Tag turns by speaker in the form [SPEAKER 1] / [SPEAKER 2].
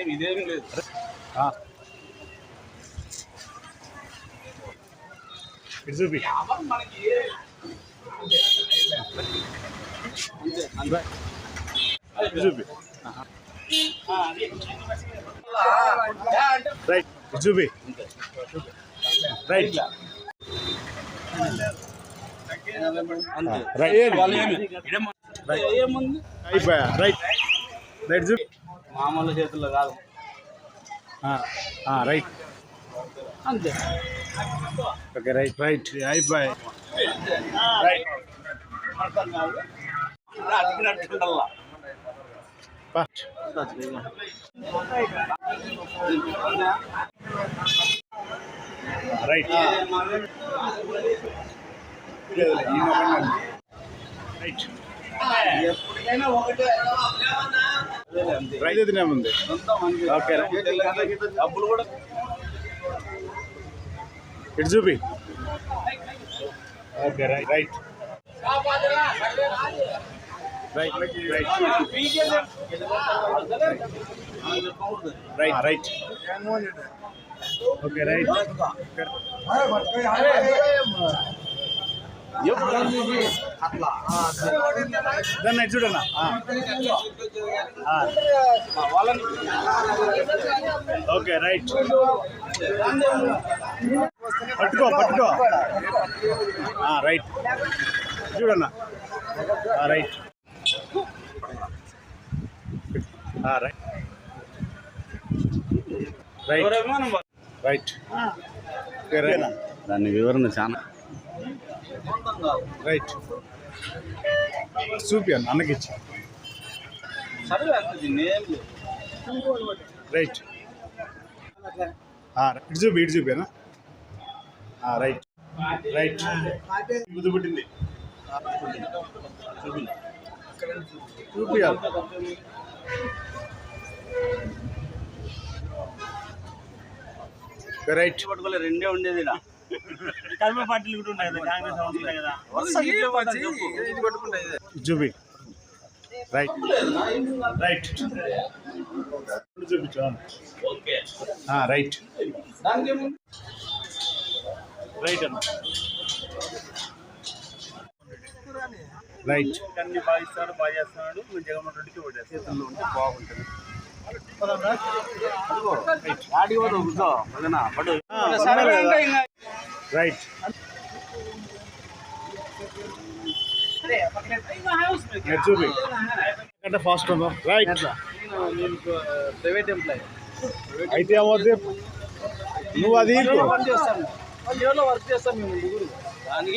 [SPEAKER 1] ఏమి ఇదేమీ లేదు.
[SPEAKER 2] చూపి
[SPEAKER 1] మనకి
[SPEAKER 2] చూపి రైట్. చూపి రైట్. రైట్. రైట్. రైట్
[SPEAKER 1] మామూలు చేతుల్లో కాదు.
[SPEAKER 2] రైట్
[SPEAKER 1] అంతే.
[SPEAKER 2] ఓకే రైట్ రైట్ అయిపోయా రైట్ ఫస్ట్ రైట్ రైట్
[SPEAKER 1] ఎప్పటికైనా ఒకటే. అదేలే అంతే
[SPEAKER 2] రైట్ ఎదునే ఉంది
[SPEAKER 1] సొంత మంది
[SPEAKER 2] ఓకే.
[SPEAKER 1] డబ్బులు కూడా
[SPEAKER 2] ఇటు చూపి. Okay right right. Right right. Okay right. దాన్ని చూడన్నా ఓకే రైట్ పట్టుకో పట్టుకో రైట్ చూడన్నా right. Right. Right. Right. Okay right.
[SPEAKER 1] దాని వివరణ చాలా
[SPEAKER 2] రైట్ చూపియాను అన్నకిచ్చి రైట్ ఇటు చూపి ఇటు చూపానా రైట్ రైట్ ముద్దు పుట్టింది. చూపియాలి. రైట్
[SPEAKER 1] పట్టుకోలే రెండే ఉండేది ఈడ.
[SPEAKER 3] కర్మ పార్టీలు కూడా ఉన్నాయి కదా కాంగ్రెస్ కదా.
[SPEAKER 2] చూపి రైట్ రైట్ చూపించు రైట్ రైట్ అన్న రైట్
[SPEAKER 3] అన్ని. బాగా ఇస్తాడు బాగా చేస్తున్నాడు మీరు జగన్మోహన్ రెడ్డికి
[SPEAKER 1] చేతుల్లో ఉంటే బాగుంటుంది. కూర్చో
[SPEAKER 2] రైట్ చూపి అంటే ఫాస్ట్ ఉందా? రైట్
[SPEAKER 1] ప్రైవేట్ ఎంప్లాయీ
[SPEAKER 2] అయితే ఏమవుతుంది నువ్వు అది
[SPEAKER 1] వర్క్ చేస్తాం. మేము ముగ్గురు. దానికి